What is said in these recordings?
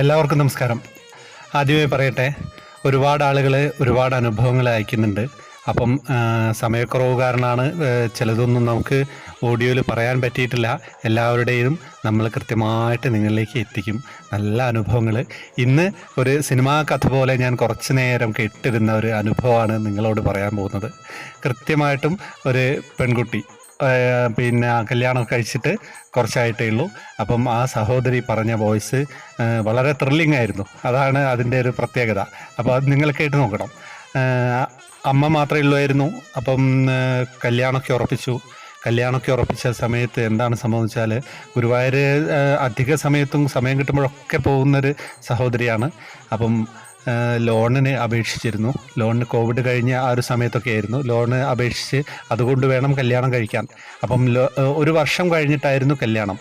എല്ലാവർക്കും നമസ്കാരം. ആദ്യമേ പറയട്ടെ ഒരുപാട് ആളുകൾ ഒരുപാട് അനുഭവങ്ങൾ അയക്കുന്നുണ്ട്. അപ്പം സമയക്കുറവ് കാരണമാണ് ചിലതൊന്നും നമുക്ക് ഓഡിയോയിൽ പറയാൻ പറ്റിയിട്ടില്ല. എല്ലാവരുടെയും നമ്മൾ കൃത്യമായിട്ട് നിങ്ങളിലേക്ക് എത്തിക്കും. നല്ല അനുഭവങ്ങൾ ഇന്ന് ഒരു സിനിമാ കഥ പോലെ ഞാൻ കുറച്ച് നേരം കേട്ടിരുന്ന ഒരു അനുഭവമാണ് നിങ്ങളോട് പറയാൻ പോകുന്നത്. കൃത്യമായിട്ടും ഒരു പെൺകുട്ടി പിന്നെ കല്യാണം കഴിച്ചിട്ട് കുറച്ചായിട്ടേ ഉള്ളൂ. അപ്പം ആ സഹോദരി പറഞ്ഞ വോയിസ് വളരെ ത്രില്ലിംഗ് ആയിരുന്നു. അതാണ് അതിന്റെ ഒരു പ്രത്യേകത. അപ്പോൾ അത് നിങ്ങൾ കേട്ട് നോക്കണം. അമ്മ മാത്രമേ ഉള്ളുമായിരുന്നു അപ്പം കല്യാണമൊക്കെ ഉറപ്പിച്ചു. കല്യാണമൊക്കെ ഉറപ്പിച്ച സമയത്ത് എന്താണ് സംഭവിച്ചാൽ ഗുരുവായൂർ അധിക സമയത്തും സമയം കിട്ടുമ്പോഴൊക്കെ പോകുന്നൊരു സഹോദരിയാണ്. അപ്പം ലോണിന് അപേക്ഷിച്ചിരുന്നു. ലോണിന് കോവിഡ് കഴിഞ്ഞ ആ ഒരു സമയത്തൊക്കെ ആയിരുന്നു. ലോണ് അപേക്ഷിച്ച് അതുകൊണ്ട് വേണം കല്യാണം കഴിക്കാൻ. അപ്പം ഒരു വർഷം കഴിഞ്ഞിട്ടായിരുന്നു കല്യാണം.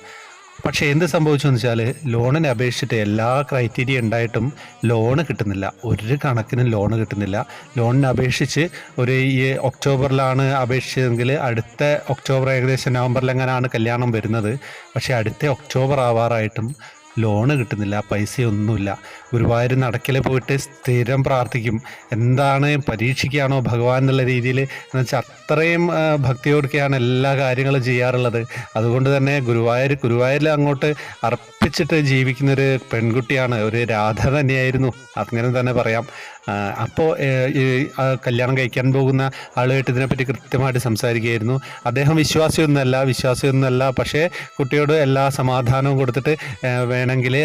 പക്ഷേ എന്ത് സംഭവിച്ചു എന്ന് വെച്ചാൽ ലോണിന് അപേക്ഷിച്ചിട്ട് എല്ലാ ക്രൈറ്റീരിയ ഉണ്ടായിട്ടും ലോണ് കിട്ടുന്നില്ല. ഒരു കണക്കിനും ലോണ് കിട്ടുന്നില്ല. ലോണിന് അപേക്ഷിച്ച് ഒരു ഈ ഒക്ടോബറിലാണ് അപേക്ഷിച്ചതെങ്കിൽ അടുത്ത ഒക്ടോബർ ഏകദേശം നവംബറിലെങ്ങനെയാണ് കല്യാണം വരുന്നത്. പക്ഷേ അടുത്ത ഒക്ടോബർ ആവാറായിട്ടും ലോണ് കിട്ടുന്നില്ല പൈസയൊന്നുമില്ല. ഗുരുവായൂർ നടക്കൽ പോയിട്ട് സ്ഥിരം പ്രാർത്ഥിക്കും. എന്താണ് പരീക്ഷിക്കുകയാണോ ഭഗവാൻ എന്നുള്ള രീതിയിൽ എന്ന് വെച്ചാൽ അത്രയും ഭക്തിയോടുക്കെയാണ് എല്ലാ കാര്യങ്ങളും ചെയ്യാറുള്ളത്. അതുകൊണ്ട് തന്നെ ഗുരുവായൂർ ഗുരുവായൂരിൽ അങ്ങോട്ട് അർപ്പിച്ചിട്ട് ജീവിക്കുന്ന ഒരു പെൺകുട്ടിയാണ്. ഒരു രാധ തന്നെയായിരുന്നു. അങ്ങനെ തന്നെ പറയാം. അപ്പോൾ കല്യാണം കഴിക്കാൻ പോകുന്ന ആളുമായിട്ട് ഇതിനെപ്പറ്റി കൃത്യമായിട്ട് സംസാരിക്കുകയായിരുന്നു. അദ്ദേഹം വിശ്വാസിയൊന്നുമല്ല വിശ്വാസിയൊന്നുമല്ല. പക്ഷേ കുട്ടിയോട് എല്ലാ സമാധാനവും കൊടുത്തിട്ട് വേണമെങ്കിൽ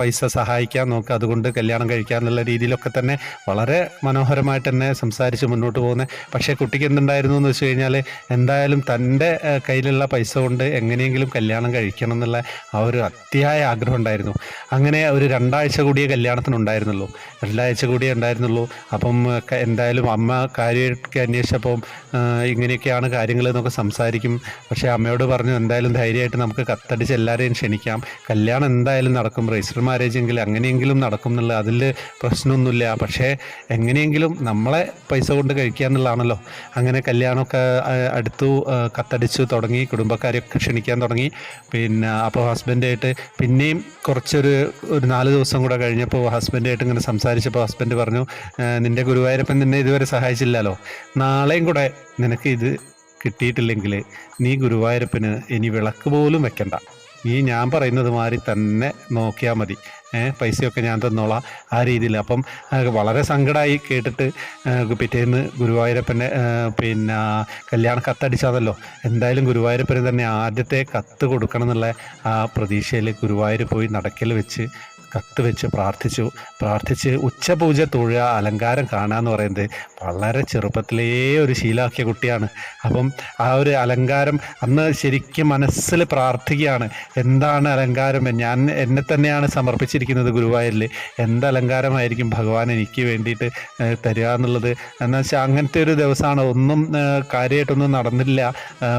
പൈസ സഹായിക്കാൻ നോക്കുക അതുകൊണ്ട് കല്യാണം കഴിക്കാമെന്നുള്ള രീതിയിലൊക്കെ തന്നെ വളരെ മനോഹരമായിട്ട് തന്നെ സംസാരിച്ച് മുന്നോട്ട് പോകുന്നത് പക്ഷേ കുട്ടിക്ക് എന്തുണ്ടായിരുന്നു എന്ന് വെച്ച് കഴിഞ്ഞാൽ എന്തായാലും തന്റെ കയ്യിലുള്ള പൈസ കൊണ്ട് എങ്ങനെയെങ്കിലും കല്യാണം കഴിക്കണം എന്നുള്ള ആ ഒരു അതിയായ ആഗ്രഹം ഉണ്ടായിരുന്നു. അങ്ങനെ ഒരു രണ്ടാഴ്ച കൂടിയേ കല്യാണത്തിനുണ്ടായിരുന്നുള്ളൂ. രണ്ടാഴ്ച കൂടിയേ ഉണ്ടായിരുന്നുള്ളൂ. അപ്പം എന്തായാലും അമ്മ കാര്യമൊക്കെ അന്വേഷിച്ചപ്പം ഇങ്ങനെയൊക്കെയാണ് കാര്യങ്ങൾ എന്നൊക്കെ സംസാരിക്കും. പക്ഷേ അമ്മയോട് പറഞ്ഞു എന്തായാലും ധൈര്യമായിട്ട് നമുക്ക് കത്തടിച്ച് എല്ലാവരെയും ക്ഷണിക്കാം. കല്യാണം എന്തായാലും നടക്കും. രജിസ്റ്റർ മാരേജ് എങ്കിൽ അങ്ങനെയെങ്കിലും നടക്കും എന്നുള്ള അതിൽ പ്രശ്നമൊന്നുമില്ല. പക്ഷേ എങ്ങനെയെങ്കിലും നമ്മളെ പൈസ കൊണ്ട് കഴിക്കുക എന്നുള്ളതാണല്ലോ. അങ്ങനെ കല്യാണമൊക്കെ അടുത്തു കത്തടിച്ചു തുടങ്ങി കുടുംബക്കാരെയൊക്കെ ക്ഷണിക്കാൻ തുടങ്ങി. പിന്നെ അപ്പോൾ ഹസ്ബൻഡായിട്ട് പിന്നെയും കുറച്ചൊരു ഒരു നാല് ദിവസം കൂടെ കഴിഞ്ഞപ്പോൾ ഹസ്ബൻഡായിട്ട് ഇങ്ങനെ സംസാരിച്ചപ്പോൾ ഹസ്ബൻഡ് പറഞ്ഞു നിന്റെ ഗുരുവായൂരപ്പൻ നിന്നെ ഇതുവരെ സഹായിച്ചില്ലല്ലോ. നാളെയും കൂടെ നിനക്ക് ഇത് കിട്ടിയിട്ടില്ലെങ്കിൽ നീ ഗുരുവായൂരപ്പന് ഇനി വിളക്ക് പോലും വെക്കണ്ട. നീ ഞാൻ പറയുന്നത് മാതിരി തന്നെ നോക്കിയാൽ മതി. പൈസയൊക്കെ ഞാൻ തന്നോളാം. ആ രീതിയിൽ അപ്പം വളരെ സങ്കടമായി കേട്ടിട്ട് പിറ്റേന്ന് ഗുരുവായൂരപ്പന്റെ പിന്നെ കല്യാണ കത്തടിച്ചാണല്ലോ എന്തായാലും ഗുരുവായൂരപ്പന് തന്നെ ആദ്യത്തെ കത്ത് കൊടുക്കണം എന്നുള്ള ആ പ്രതീക്ഷയിൽ ഗുരുവായൂർ പോയി നടക്കൽ വെച്ച് കത്ത് വെച്ച് പ്രാർത്ഥിച്ചു. പ്രാർത്ഥിച്ച് ഉച്ചപൂജ തൊഴുക അലങ്കാരം കാണുക എന്ന് പറയുന്നത് വളരെ ചെറുപ്പത്തിലേ ഒരു ശീലമാക്കിയ കുട്ടിയാണ്. അപ്പം ആ ഒരു അലങ്കാരം അന്ന് ശരിക്കും മനസ്സിൽ പ്രാർത്ഥിക്കുകയാണ്. എന്താണ് അലങ്കാരം? ഞാൻ എന്നെ തന്നെയാണ് സമർപ്പിച്ചിരിക്കുന്നത് ഗുരുവായൂരിൽ. എന്ത് അലങ്കാരമായിരിക്കും ഭഗവാൻ എനിക്ക് വേണ്ടിയിട്ട് തരിക എന്നുള്ളത്? എന്നു വെച്ചാൽ അങ്ങനത്തെ ഒരു ദിവസമാണ്. ഒന്നും കാര്യമായിട്ടൊന്നും നടന്നില്ല.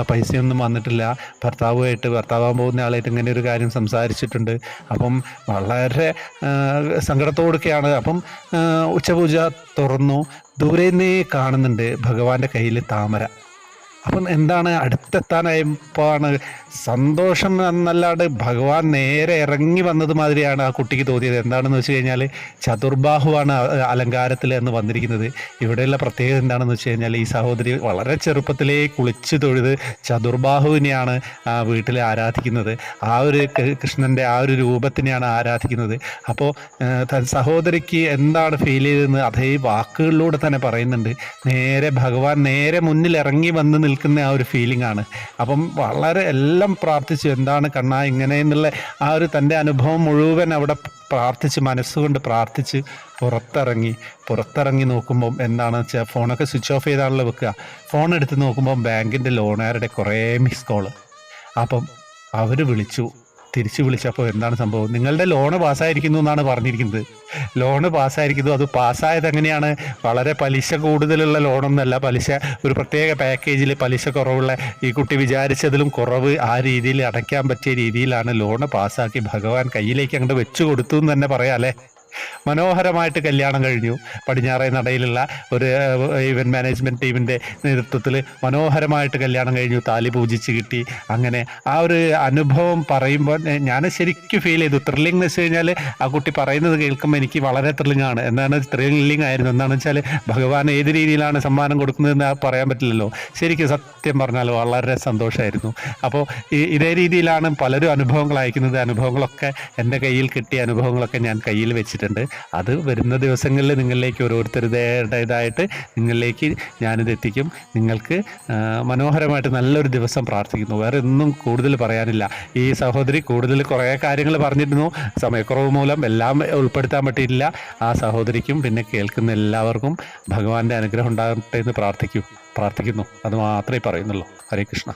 പൈസയൊന്നും വന്നിട്ടില്ല. ഭർത്താവുമായിട്ട് ഭർത്താവാൻ പോകുന്ന ആളായിട്ട് ഇങ്ങനെ ഒരു കാര്യം സംസാരിച്ചിട്ടുണ്ട്. അപ്പം വളരെ ഏഹ്, സങ്കടത്തോടൊക്കെയാണ്. അപ്പം ഉച്ചപൂജ തുറന്നു. ദൂരെ നിന്നേ കാണുന്നുണ്ട് ഭഗവാന്റെ കയ്യിൽ താമര. അപ്പം എന്താണ് അടുത്തെത്താനായപ്പോഴാണ് സന്തോഷം എന്നല്ലാണ്ട് ഭഗവാൻ നേരെ ഇറങ്ങി വന്നത് മാതിരിയാണ് ആ കുട്ടിക്ക് തോന്നിയത്. എന്താണെന്ന് വെച്ച് കഴിഞ്ഞാൽ ചതുർബാഹുവാണ് അലങ്കാരത്തിൽ എന്ന് വന്നിരിക്കുന്നത്. ഇവിടെയുള്ള പ്രത്യേകത എന്താണെന്ന് വെച്ച് കഴിഞ്ഞാൽ ഈ സഹോദരി വളരെ ചെറുപ്പത്തിലേ കുളിച്ച് തൊഴുത് ചതുർബാഹുവിനെയാണ് ആ വീട്ടിൽ ആരാധിക്കുന്നത്. ആ ഒരു കൃഷ്ണന്റെ ആ ഒരു രൂപത്തിനെയാണ് ആരാധിക്കുന്നത്. അപ്പോൾ സഹോദരിക്ക് എന്താണ് ഫീൽ ചെയ്തതെന്ന് അതേ വാക്കുകളിലൂടെ തന്നെ പറയുന്നുണ്ട്. നേരെ ഭഗവാൻ നേരെ മുന്നിൽ ഇറങ്ങി വന്ന് നിൽക്കുന്ന ആ ഒരു ഫീലിംഗ് ആണ്. അപ്പം വളരെ എല്ലാം പ്രാർത്ഥിച്ചു എന്താണ് കണ്ണാ ഇങ്ങനെ എന്നുള്ള ആ ഒരു തന്റെ അനുഭവം മുഴുവൻ അവിടെ പ്രാർത്ഥിച്ച് മനസ്സുകൊണ്ട് പ്രാർത്ഥിച്ച് പുറത്തിറങ്ങി പുറത്തിറങ്ങി നോക്കുമ്പം എന്താണെന്ന് വെച്ചാൽ ഫോണൊക്കെ സ്വിച്ച് ഓഫ് ചെയ്താണല്ലോ വെക്കുക. ഫോൺ എടുത്ത് നോക്കുമ്പം ബാങ്കിന്റെ ലോണുകാരുടെ കുറേ മിസ് കോൾ. അപ്പം അവർ വിളിച്ചു. തിരിച്ചു വിളിച്ചപ്പോൾ എന്താണ് സംഭവം? നിങ്ങളുടെ ലോണ് പാസ്സായിരിക്കുന്നു എന്നാണ് പറഞ്ഞിരിക്കുന്നത്. ലോണ് പാസ്സായിരിക്കുന്നു. അത് പാസ്സായത് എങ്ങനെയാണ്? വളരെ പലിശ കൂടുതലുള്ള ലോണൊന്നല്ല പലിശ ഒരു പ്രത്യേക പാക്കേജിൽ പലിശ കുറവുള്ള ഈ കുട്ടി വിചാരിച്ചതിലും കുറവ് ആ രീതിയിൽ അടയ്ക്കാൻ പറ്റിയ രീതിയിലാണ് ലോണ് പാസ്സാക്കി ഭഗവാൻ കയ്യിലേക്ക് അങ്ങോട്ട് വെച്ചു കൊടുത്തു എന്ന് തന്നെ പറയാം അല്ലേ? മനോഹരമായിട്ട് കല്യാണം കഴിഞ്ഞു. പടിഞ്ഞാറേ നടയിലുള്ള ഒരു ഇവന്റ് മാനേജ്മെന്റ് ടീമിന്റെ നേതൃത്വത്തിൽ മനോഹരമായിട്ട് കല്യാണം കഴിഞ്ഞു. താലി പൂജിച്ച് കിട്ടി. അങ്ങനെ ആ ഒരു അനുഭവം പറയുമ്പോൾ ഞാൻ ശരിക്കും ഫീൽ ചെയ്തു. ത്രില്ലിംഗ് എന്ന് വെച്ച് കഴിഞ്ഞാൽ ആ കുട്ടി പറയുന്നത് കേൾക്കുമ്പോൾ എനിക്ക് വളരെ ത്രില്ലിംഗ് ആണ്. എന്താണ് ത്രില്ലിംഗ് ആയിരുന്നു? എന്താണെന്ന് വെച്ചാൽ ഭഗവാൻ ഏത് രീതിയിലാണ് സമ്മാനം കൊടുക്കുന്നതെന്ന് പറയാൻ പറ്റില്ലല്ലോ. ശരിക്കും സത്യം പറഞ്ഞാൽ വളരെ സന്തോഷമായിരുന്നു അപ്പോൾ ഇതേ രീതിയിലാണ് പലരും അനുഭവങ്ങൾ അയക്കുന്നത്. അനുഭവങ്ങളൊക്കെ എന്റെ കയ്യിൽ കിട്ടിയ അനുഭവങ്ങളൊക്കെ ഞാൻ കയ്യിൽ വെച്ചിട്ടുണ്ട്. അത് വരുന്ന ദിവസങ്ങളിൽ നിങ്ങളിലേക്ക് ഓരോരുത്തരുടേതായിട്ട് നിങ്ങളിലേക്ക് ഞാനിത് എത്തിക്കും. നിങ്ങൾക്ക് മനോഹരമായിട്ട് നല്ലൊരു ദിവസം പ്രാർത്ഥിക്കുന്നു. വേറെ ഒന്നും കൂടുതൽ പറയാനില്ല. ഈ സഹോദരി കൂടുതൽ കുറേ കാര്യങ്ങൾ പറഞ്ഞിരുന്നു. സമയക്കുറവ് മൂലം എല്ലാം ഉൾപ്പെടുത്താൻ പറ്റിയില്ല ആ സഹോദരിക്കും പിന്നെ കേൾക്കുന്ന എല്ലാവർക്കും ഭഗവാന്റെ അനുഗ്രഹം ഉണ്ടാകട്ടെ എന്ന് പ്രാർത്ഥിക്കൂ പ്രാർത്ഥിക്കുന്നു. അത് മാത്രമേ പറയുന്നുള്ളൂ. ഹരേ കൃഷ്ണ.